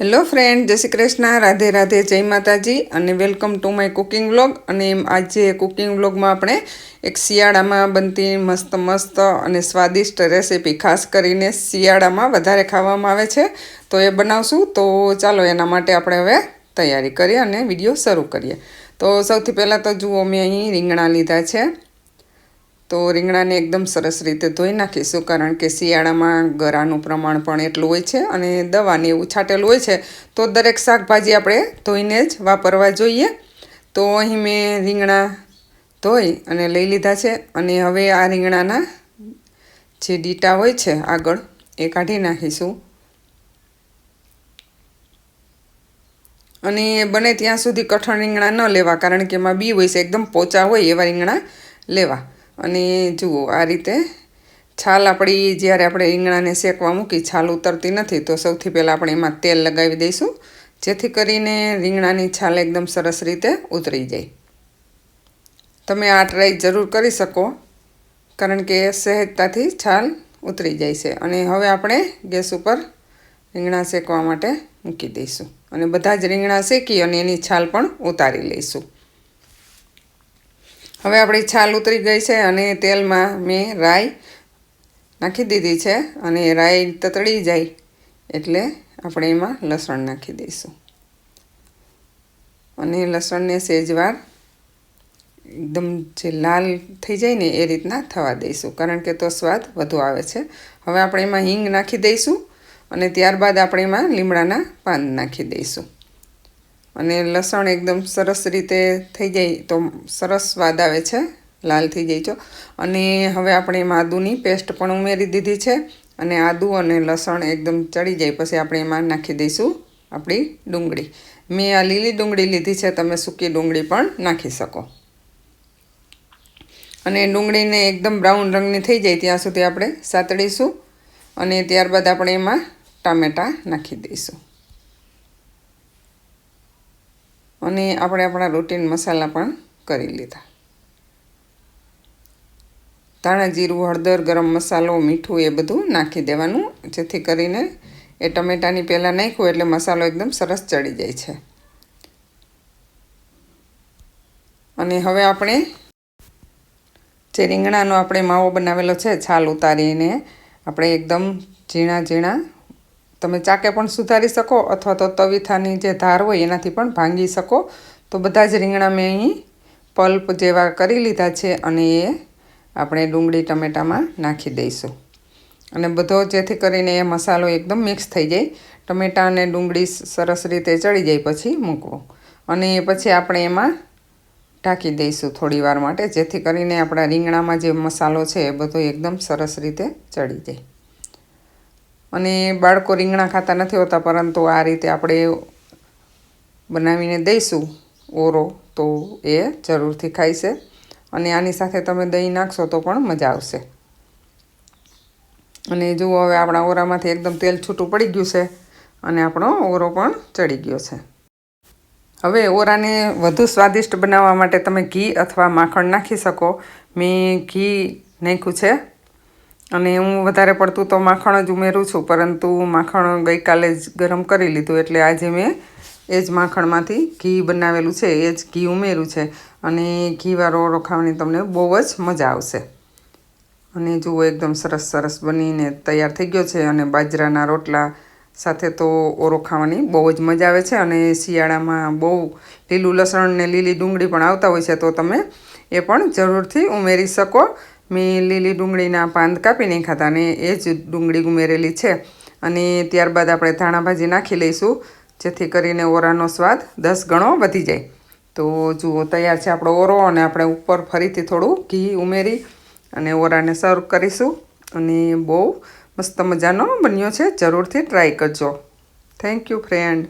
Hello friend જય શ્રી કૃષ્ણ, રાધે રાધે, જય માતાજી અને welcome to my cooking vlog અને આજે કુકિંગ વ્લોગમાં આપણે એક શિયાળામાં બનતી મસ્ત મસ્ત અને સ્વાદિષ્ટ રેસીપી ખાસ કરીને શિયાળામાં વધારે ખાવામાં આવે છે. તો એ બનાવશું. તો ચાલો એના માટે આપણે હવે તૈયારી કરીએ અને વીડિયો શરૂ કરીએ. તો સૌથી પહેલાં તો જુઓ મેં અહીં રીંગણા લીધા છે. તો રીંગણાને એકદમ સરસ રીતે ધોઈ નાખીશું કારણ કે શિયાળામાં ગરાનું પ્રમાણ પણ એટલું હોય છે અને દવાને એવું છાંટેલું હોય છે, તો દરેક શાકભાજી આપણે ધોઈને જ વાપરવા જોઈએ. તો અહીં મેં રીંગણા ધોઈ અને લઈ લીધા છે અને હવે આ રીંગણાના જે ડીટા હોય છે આગળ એ કાઢી નાખીશું. અને બને ત્યાં સુધી કઠણ રીંગણા ન લેવા કારણ કે એમાં બી હોય છે, એકદમ પોચા હોય એવા રીંગણા લેવા. અને જુઓ, આ રીતે છાલ આપણી જ્યારે આપણે રીંગણાને શેકવા મૂકી છાલ ઉતરતી નથી, તો સૌથી પહેલાં આપણે એમાં તેલ લગાવી દઈશું, જેથી કરીને રીંગણાની છાલ એકદમ સરસ રીતે ઉતરી જાય. તમે આ ટ્રાય જરૂર કરી શકો, કારણ કે સહેજતાથી છાલ ઉતરી જાય છે. અને હવે આપણે ગેસ ઉપર રીંગણા શેકવા માટે મૂકી દઈશું. અને બધા જ રીંગણા શેકી અને એની છાલ પણ ઉતારી લઈશું. હવે આપણી છાલ ઉતરી ગઈ છે અને તેલમાં મેં રાઈ નાખી દીધી છે અને રાઈ તતડી જાય એટલે આપણે એમાં લસણ નાખી દઈશું. અને લસણને સેજવાર એકદમ જે લાલ થઈ જાય ને એ રીતના થવા દઈશું, કારણ કે તો સ્વાદ વધુ આવે છે. હવે આપણે એમાં હિંગ નાખી દઈશું અને ત્યારબાદ આપણે એમાં લીમડાના પાન નાખી દઈશું. અને લસણ એકદમ સરસ રીતે થઈ જાય તો સરસ સ્વાદ આવે છે, લાલ થઈ જાય છો. અને હવે આપણે એમાં આદુની પેસ્ટ પણ ઉમેરી દીધી છે અને આદુ અને લસણ એકદમ ચડી જાય. પછી આપણે એમાં નાખી દઈશું આપણી ડુંગળી. મેં આ લીલી ડુંગળી લીધી છે, તમે સૂકી ડુંગળી પણ નાખી શકો. અને ડુંગળીને એકદમ બ્રાઉન રંગની થઈ જાય ત્યાં સુધી આપણે સાતડીશું અને ત્યારબાદ આપણે એમાં ટામેટાં નાખી દઈશું. અને આપણે આપણા રૂટીન મસાલા પણ કરી લીધા. ધાણા જીરું, હળદર, ગરમ મસાલો, મીઠું એ બધું નાખી દેવાનું, જેથી કરીને એ ટમેટાની પહેલાં નાખ્યું એટલે મસાલો એકદમ સરસ ચડી જાય છે. અને હવે આપણે જે રીંગણાનો આપણે માવો બનાવેલો છે, છાલ ઉતારીને આપણે એકદમ ઝીણા ઝીણા તમે ચાકે પણ સુધારી શકો અથવા તો તવીથાની જે ધાર હોય એનાથી પણ ભાંગી શકો. તો બધા જ રીંગણા મેં અહીં પલ્પ જેવા કરી લીધા છે અને એ આપણે ડુંગળી ટમેટામાં નાખી દઈશું. અને બધો જેથી કરીને એ મસાલો એકદમ મિક્સ થઈ જાય. ટમેટાં અને ડુંગળી સરસ રીતે ચડી જાય પછી મૂકવો. અને પછી આપણે એમાં ઢાંકી દઈશું થોડી વાર માટે, જેથી કરીને આપણા રીંગણામાં જે મસાલો છે એ બધો એકદમ સરસ રીતે ચડી જાય. અને બાળકો રીંગણા ખાતા નથી હોતા, પરંતુ આ રીતે આપણે બનાવીને દઈશું ઓરો તો એ જરૂરથી ખાય છે. અને આની સાથે તમે દહીં નાખશો તો પણ મજા આવશે. અને જુઓ, હવે આપણા ઓરામાંથી એકદમ તેલ છૂટું પડી ગયું છે અને આપણો ઓરો પણ ચડી ગયો છે. હવે ઓરાને વધુ સ્વાદિષ્ટ બનાવવા માટે તમે ઘી અથવા માખણ નાખી શકો. મેં ઘી નાખ્યું છે. અને હું વધારે પડતું તો માખણ જ ઉમેરું છું, પરંતુ માખણ ગઈકાલે જ ગરમ કરી લીધું, એટલે આજે મેં એ જ માખણમાંથી ઘી બનાવેલું છે, એ જ ઘી ઉમેર્યું છે. અને ઘીવાળો ઓળો ખાવાની તમને બહુ જ મજા આવશે. અને જુઓ, એકદમ સરસ સરસ બનીને તૈયાર થઈ ગયો છે, અને બાજરાના રોટલા સાથે તો ઓરો ખાવાની બહુ જ મજા આવે છે, અને શિયાળામાં બહુ લીલું લસણ ને લીલી ડુંગળી પણ આવતા હોય છે, તો તમે એ પણ જરૂરથી ઉમેરી શકો. મેં લીલી ડુંગળીના પાંદ કાપીને ખાતા અને એ જ ડુંગળી ઉમેરેલી છે. અને ત્યારબાદ આપણે ધાણાભાજી નાખી લઈશું, જેથી કરીને ઓરાનો સ્વાદ દસ ગણો વધી જાય. તો જુઓ, તૈયાર છે આપણો ઓરો અને આપણે ઉપર ફરીથી થોડું ઘી ઉમેરી અને ઓરાને સર્વ કરીશું. અને બહુ મસ્ત મજાનો બન્યો છે. જરૂરથી ટ્રાય કરજો. Thank you friend